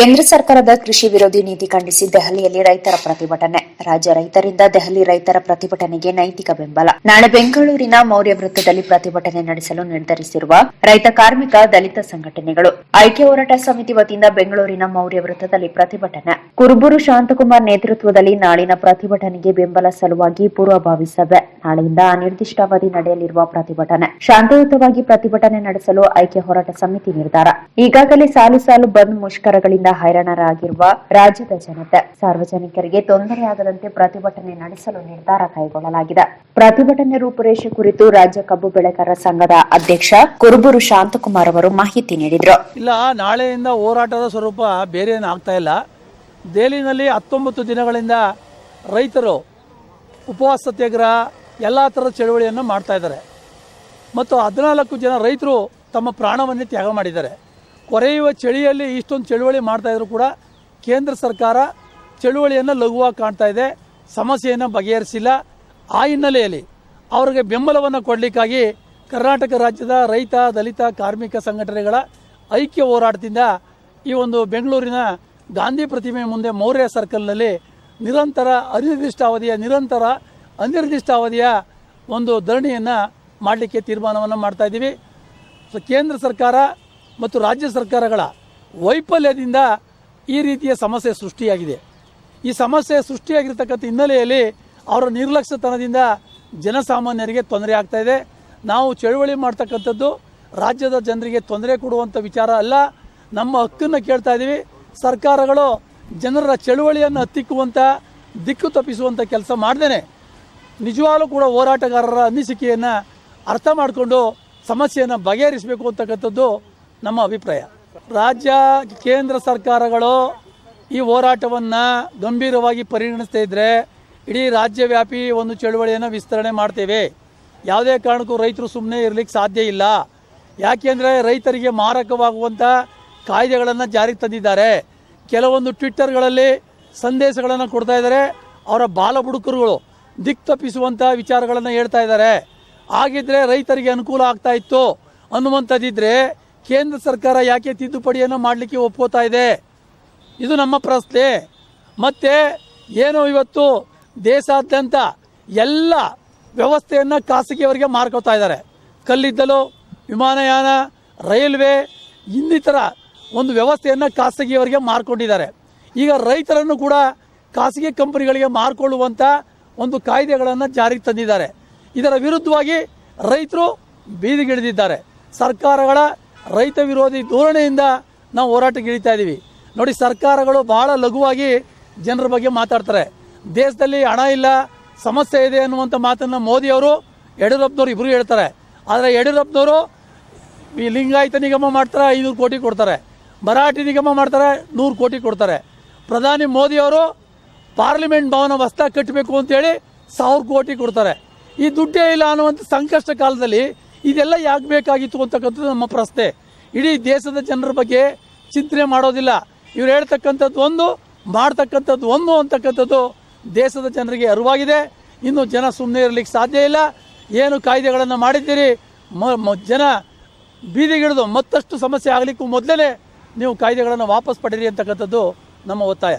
ಕೇಂದ್ರ ಸರ್ಕಾರದ ಕೃಷಿ ವಿರೋಧಿ ನೀತಿ ಖಂಡಿಸಿ ದೆಹಲಿಯಲ್ಲಿ ರೈತರ ಪ್ರತಿಭಟನೆ. ರಾಜ್ಯ ರೈತರಿಂದ ದೆಹಲಿ ರೈತರ ಪ್ರತಿಭಟನೆಗೆ ನೈತಿಕ ಬೆಂಬಲ. ನಾಳೆ ಬೆಂಗಳೂರಿನ ಮೌರ್ಯ ವೃತ್ತದಲ್ಲಿ ಪ್ರತಿಭಟನೆ ನಡೆಸಲು ನಿರ್ಧರಿಸಿರುವ ರೈತ ಕಾರ್ಮಿಕ ದಲಿತ ಸಂಘಟನೆಗಳು. ಐಕ್ಯ ಹೋರಾಟ ಸಮಿತಿ ವತಿಯಿಂದ ಬೆಂಗಳೂರಿನ ಮೌರ್ಯ ವೃತ್ತದಲ್ಲಿ ಪ್ರತಿಭಟನೆ. ಕುರುಬೂರು ಶಾಂತಕುಮಾರ್ ನೇತೃತ್ವದಲ್ಲಿ ನಾಳಿನ ಪ್ರತಿಭಟನೆಗೆ ಬೆಂಬಲ ಸಲುವಾಗಿ ಪೂರ್ವಭಾವಿ ಸಭೆ. ನಾಳೆಯಿಂದ ಅನಿರ್ದಿಷ್ಟಾವಧಿ ನಡೆಯಲಿರುವ ಪ್ರತಿಭಟನೆ. ಶಾಂತಿಯುತವಾಗಿ ಪ್ರತಿಭಟನೆ ನಡೆಸಲು ಐಕ್ಯ ಹೋರಾಟ ಸಮಿತಿ ನಿರ್ಧಾರ. ಈಗಾಗಲೇ ಸಾಲು ಸಾಲು ಬಂದ್ ಮುಷ್ಕರಗಳಿಂದ ಹೈರಾಣರಾಗಿರುವ ರಾಜ್ಯದ ಜನತೆ, ಸಾರ್ವಜನಿಕರಿಗೆ ತೊಂದರೆಯಾಗದಂತೆ ಪ್ರತಿಭಟನೆ ನಡೆಸಲು ನಿರ್ಧಾರ ಕೈಗೊಳ್ಳಲಾಗಿದೆ. ಪ್ರತಿಭಟನೆ ರೂಪುರೇಷೆ ಕುರಿತು ರಾಜ್ಯ ಕಬ್ಬು ಬೆಳೆಗಾರರ ಸಂಘದ ಅಧ್ಯಕ್ಷ ಕುರುಬೂರು ಶಾಂತಕುಮಾರ್ ಅವರು ಮಾಹಿತಿ ನೀಡಿದರು. ಇಲ್ಲ, ನಾಳೆಯಿಂದ ಹೋರಾಟದ ಸ್ವರೂಪ ಬೇರೆ ಆಗ್ತಾ ಇಲ್ಲ. ದೆಹಲಿನಲ್ಲಿ ಹತ್ತೊಂಬತ್ತು ದಿನಗಳಿಂದ ರೈತರು ಉಪವಾಸ ಸತ್ಯಾಗ್ರಹ ಎಲ್ಲ ಥರದ ಚಳುವಳಿಯನ್ನು ಮಾಡ್ತಾ ಇದ್ದಾರೆ. ಮತ್ತು ಹದಿನಾಲ್ಕು ಜನ ರೈತರು ತಮ್ಮ ಪ್ರಾಣವನ್ನೇ ತ್ಯಾಗ ಮಾಡಿದ್ದಾರೆ. ಕೊರೆಯುವ ಚಳಿಯಲ್ಲಿ ಇಷ್ಟೊಂದು ಚಳುವಳಿ ಮಾಡ್ತಾ ಇದ್ರು ಕೂಡ ಕೇಂದ್ರ ಸರ್ಕಾರ ಚಳುವಳಿಯನ್ನು ಲಘುವಾಗಿ ಕಾಣ್ತಾ ಇದೆ. ಸಮಸ್ಯೆಯನ್ನು ಬಗೆಹರಿಸಿಲ್ಲ. ಆ ಹಿನ್ನೆಲೆಯಲ್ಲಿ ಅವರಿಗೆ ಬೆಂಬಲವನ್ನು ಕೊಡಲಿಕ್ಕಾಗಿ ಕರ್ನಾಟಕ ರಾಜ್ಯದ ರೈತ, ದಲಿತ, ಕಾರ್ಮಿಕ ಸಂಘಟನೆಗಳ ಐಕ್ಯ ಹೋರಾಟದಿಂದ ಈ ಒಂದು ಬೆಂಗಳೂರಿನ ಗಾಂಧಿ ಪ್ರತಿಮೆ ಮುಂದೆ ಮೌರ್ಯ ಸರ್ಕಲ್ನಲ್ಲಿ ನಿರಂತರ ಅನಿರ್ದಿಷ್ಟಾವಧಿಯ ನಿರಂತರ ಅನಿರ್ದಿಷ್ಟಾವಧಿಯ ಒಂದು ಧರಣಿಯನ್ನು ಮಾಡಲಿಕ್ಕೆ ತೀರ್ಮಾನವನ್ನು ಮಾಡ್ತಾ ಇದ್ದೀವಿ. ಸೊ, ಕೇಂದ್ರ ಸರ್ಕಾರ ಮತ್ತು ರಾಜ್ಯ ಸರ್ಕಾರಗಳ ವೈಫಲ್ಯದಿಂದ ಈ ರೀತಿಯ ಸಮಸ್ಯೆ ಸೃಷ್ಟಿಯಾಗಿದೆ. ಈ ಸಮಸ್ಯೆ ಸೃಷ್ಟಿಯಾಗಿರ್ತಕ್ಕಂಥ ಹಿನ್ನೆಲೆಯಲ್ಲಿ ಅವರ ನಿರ್ಲಕ್ಷ್ಯತನದಿಂದ ಜನಸಾಮಾನ್ಯರಿಗೆ ತೊಂದರೆ ಆಗ್ತಾ ಇದೆ. ನಾವು ಚಳುವಳಿ ಮಾಡ್ತಕ್ಕಂಥದ್ದು ರಾಜ್ಯದ ಜನರಿಗೆ ತೊಂದರೆ ಕೊಡುವಂಥ ವಿಚಾರ ಅಲ್ಲ. ನಮ್ಮ ಹಕ್ಕನ್ನು ಕೇಳ್ತಾ ಇದ್ದೀವಿ. ಸರ್ಕಾರಗಳು ಜನರ ಚಳುವಳಿಯನ್ನು ಹತ್ತಿಕ್ಕುವಂಥ ದಿಕ್ಕು ತಪ್ಪಿಸುವಂಥ ಕೆಲಸ ಮಾಡ್ದೇನೆ. ನಿಜವಾಗ್ಲೂ ಕೂಡ ಹೋರಾಟಗಾರರ ಅನಿಸಿಕೆಯನ್ನು ಅರ್ಥ ಮಾಡಿಕೊಂಡು ಸಮಸ್ಯೆಯನ್ನು ಬಗೆಹರಿಸಬೇಕು ಅಂತಕ್ಕಂಥದ್ದು ನಮ್ಮ ಅಭಿಪ್ರಾಯ. ರಾಜ್ಯ, ಕೇಂದ್ರ ಸರ್ಕಾರಗಳು ಈ ಹೋರಾಟವನ್ನು ಗಂಭೀರವಾಗಿ ಪರಿಗಣಿಸ್ತಾ ಇದ್ದರೆ ಇಡೀ ರಾಜ್ಯವ್ಯಾಪಿ ಒಂದು ಚಳುವಳಿಯನ್ನು ವಿಸ್ತರಣೆ ಮಾಡ್ತೇವೆ. ಯಾವುದೇ ಕಾರಣಕ್ಕೂ ರೈತರು ಸುಮ್ಮನೆ ಇರಲಿಕ್ಕೆ ಸಾಧ್ಯ ಇಲ್ಲ. ಯಾಕೆಂದರೆ ರೈತರಿಗೆ ಮಾರಕವಾಗುವಂಥ ಕಾಯ್ದೆಗಳನ್ನು ಜಾರಿಗೆ ತಂದಿದ್ದಾರೆ. ಕೆಲವೊಂದು ಟ್ವಿಟ್ಟರ್ಗಳಲ್ಲಿ ಸಂದೇಶಗಳನ್ನು ಕೊಡ್ತಾ ಇದ್ದಾರೆ. ಅವರ ಬಾಲ ಬುಡುಕರುಗಳು ದಿಕ್ ತಪ್ಪಿಸುವಂಥ ವಿಚಾರಗಳನ್ನು ಹೇಳ್ತಾ ಇದ್ದಾರೆ. ಹಾಗಿದ್ರೆ ರೈತರಿಗೆ ಅನುಕೂಲ ಆಗ್ತಾ ಇತ್ತು. ಅನ್ನುವಂಥದ್ದಿದ್ರೆ ಕೇಂದ್ರ ಸರ್ಕಾರ ಯಾಕೆ ತಿದ್ದುಪಡಿಯನ್ನು ಮಾಡಲಿಕ್ಕೆ ಒಪ್ಪೋತಾ ಇದೆ? ಇದು ನಮ್ಮ ಪ್ರಶ್ನೆ. ಮತ್ತು ಏನು ಇವತ್ತು ದೇಶಾದ್ಯಂತ ಎಲ್ಲ ವ್ಯವಸ್ಥೆಯನ್ನು ಖಾಸಗಿಯವರಿಗೆ ಮಾರ್ಕೋತಾ ಇದ್ದಾರೆ. ಕಲ್ಲಿದ್ದಲು, ವಿಮಾನಯಾನ, ರೈಲ್ವೆ, ಇನ್ನಿತರ ಒಂದು ವ್ಯವಸ್ಥೆಯನ್ನು ಖಾಸಗಿಯವರಿಗೆ ಮಾರ್ಕೊಂಡಿದ್ದಾರೆ. ಈಗ ರೈತರನ್ನು ಕೂಡ ಖಾಸಗಿ ಕಂಪನಿಗಳಿಗೆ ಮಾರ್ಕೊಳ್ಳುವಂಥ ಒಂದು ಕಾಯ್ದೆಗಳನ್ನು ಜಾರಿಗೆ ತಂದಿದ್ದಾರೆ. ಇದರ ವಿರುದ್ಧವಾಗಿ ರೈತರು ಬೀದಿಗಿಳಿದಿದ್ದಾರೆ. ಸರ್ಕಾರಗಳ ರೈತ ವಿರೋಧಿ ಧೋರಣೆಯಿಂದ ನಾವು ಹೋರಾಟಕ್ಕೆ ಇಳಿತಾ ಇದ್ದೀವಿ ನೋಡಿ, ಸರ್ಕಾರಗಳು ಬಹಳ ಲಘುವಾಗಿ ಜನರ ಬಗ್ಗೆ ಮಾತಾಡ್ತಾರೆ. ದೇಶದಲ್ಲಿ ಹಣ ಇಲ್ಲ, ಸಮಸ್ಯೆ ಇದೆ ಅನ್ನುವಂಥ ಮಾತನ್ನು ಮೋದಿಯವರು ಯಡಿಯೂರಪ್ಪನವರು ಇಬ್ಬರು ಹೇಳ್ತಾರೆ. ಆದರೆ ಯಡಿಯೂರಪ್ಪನವರು ಈ ಲಿಂಗಾಯತ ನಿಗಮ ಮಾಡ್ತಾರೆ, ಐನೂರು ಕೋಟಿ ಕೊಡ್ತಾರೆ. ಮರಾಠಿ ನಿಗಮ ಮಾಡ್ತಾರೆ, ನೂರು ಕೋಟಿ ಕೊಡ್ತಾರೆ. ಪ್ರಧಾನಿ ಮೋದಿಯವರು ಪಾರ್ಲಿಮೆಂಟ್ ಭವನ ಹೊಸ್ದಾಗಿ ಕಟ್ಟಬೇಕು ಅಂತೇಳಿ ಸಾವಿರ ಕೋಟಿ ಕೊಡ್ತಾರೆ. ಈ ದುಡ್ಡೇ ಇಲ್ಲ ಅನ್ನುವಂಥ ಸಂಕಷ್ಟ ಕಾಲದಲ್ಲಿ ಇದೆಲ್ಲ ಯಾಕೆ ಬೇಕಾಗಿತ್ತು ಅಂತಕ್ಕಂಥದ್ದು ನಮ್ಮ ಪ್ರಶ್ನೆ. ಇಡೀ ದೇಶದ ಜನರ ಬಗ್ಗೆ ಚಿಂತನೆ ಮಾಡೋದಿಲ್ಲ. ಇವ್ರು ಹೇಳ್ತಕ್ಕಂಥದ್ದು ಒಂದು, ಮಾಡ್ತಕ್ಕಂಥದ್ದು ಒಂದು ಅಂತಕ್ಕಂಥದ್ದು ದೇಶದ ಜನರಿಗೆ ಅರಿವಾಗಿದೆ. ಇನ್ನು ಜನ ಸುಮ್ಮನೆ ಇರಲಿಕ್ಕೆ ಸಾಧ್ಯ ಇಲ್ಲ. ಏನು ಕಾಯ್ದೆಗಳನ್ನು ಮಾಡಿದ್ದೀರಿ? ಮ- ಜನ ಬೀದಿಗಿಳಿದು ಮತ್ತಷ್ಟು ಸಮಸ್ಯೆ ಆಗಲಿಕ್ಕೂ ಮೊದಲೇ ನೀವು ಕಾಯ್ದೆಗಳನ್ನು ವಾಪಸ್ ಪಡೀರಿ ಅಂತಕ್ಕಂಥದ್ದು ನಮ್ಮ ಒತ್ತಾಯ.